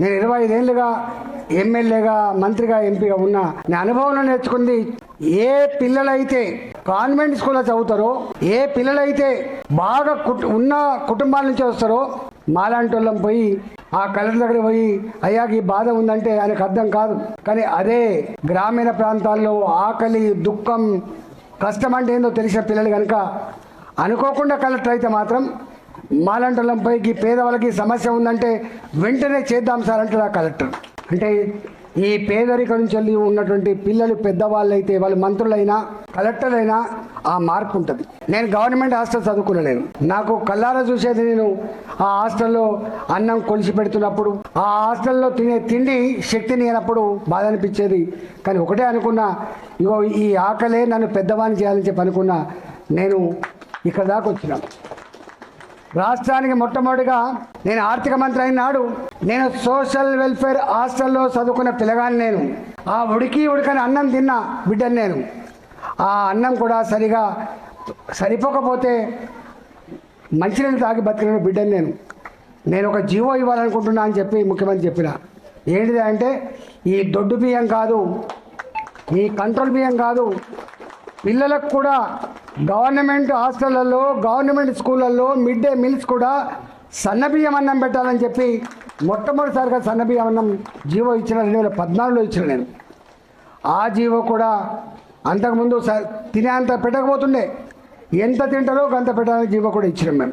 నేను ఇరవై ఐదేళ్ళుగా ఎమ్మెల్యేగా మంత్రిగా ఎంపీగా ఉన్నా నా అనుభవంలో నేర్చుకుంది ఏ పిల్లలైతే కాన్వెంట్ స్కూల్లో చదువుతారో ఏ పిల్లలైతే బాగా ఉన్న కుటుంబాల నుంచి వస్తారో మాలాంటి వాళ్ళం పోయి ఆ కలెక్టర్ దగ్గర పోయి అయ్యాకి బాధ ఉందంటే ఆయనకు అర్థం కాదు. కానీ అదే గ్రామీణ ప్రాంతాల్లో ఆకలి దుఃఖం కష్టం అంటే ఏందో తెలిసిన పిల్లలు కనుక అనుకోకుండా కలెక్టర్ అయితే మాత్రం మాలంటలంపైకి పేదవాళ్ళకి సమస్య ఉందంటే వెంటనే చేద్దాం సార్ అంటాడు ఆ కలెక్టర్. అంటే ఈ పేదరికం నుంచి ఉన్నటువంటి పిల్లలు పెద్దవాళ్ళు అయితే వాళ్ళు మంత్రులైనా కలెక్టర్ అయినా ఆ మార్పు ఉంటుంది. నేను గవర్నమెంట్ హాస్టల్ చదువుకున్నాను నాకు కల్లారా చూసేది నేను ఆ హాస్టల్లో అన్నం కొలిసి పెడుతున్నప్పుడు ఆ హాస్టల్లో తినే తిండి శక్తిని అయినప్పుడు బాధ అనిపించేది. కానీ ఒకటే అనుకున్నా ఇగో ఈ ఆకలే నన్ను పెద్దవాణ్ణి చేయాలని చెప్పి అనుకున్నా నేను ఇక్కడ దాకా వచ్చినాను రాష్ట్రానికి మొట్టమొదటిగా నేను ఆర్థిక మంత్రి అయిన నాడు నేను సోషల్ వెల్ఫేర్ హాస్టల్లో చదువుకున్న పిల్లగాని నేను. ఆ ఉడికి ఉడికని అన్నం తిన్న బిడ్డని నేను. ఆ అన్నం కూడా సరిగా సరిపోకపోతే మంచినీళ్ళు తాగి బతికిన బిడ్డని నేను. నేను ఒక జీవో ఇవ్వాలనుకుంటున్నా అని చెప్పి ముఖ్యమంత్రి చెప్పిన. ఏంటిది అంటే ఈ దొడ్డు బియ్యం కాదు ఈ కంట్రోల్ బియ్యం కాదు పిల్లలకు కూడా గవర్నమెంట్ హాస్టళ్ళలో గవర్నమెంట్ స్కూళ్ళల్లో మిడ్ డే మీల్స్ కూడా సన్నబియ్యం అన్నం పెట్టాలని చెప్పి మొట్టమొదటిసారిగా సన్నబియ్యం అన్నం జీవో ఇచ్చిన రెండు వేల పద్నాలుగులో ఇచ్చిన నేను. ఆ జీవో కూడా అంతకుముందు స- తినేంత పెట్టకపోతుండే. ఎంత తింటారో అంత పెట్టాలని జీవో కూడా ఇచ్చినాం మేము.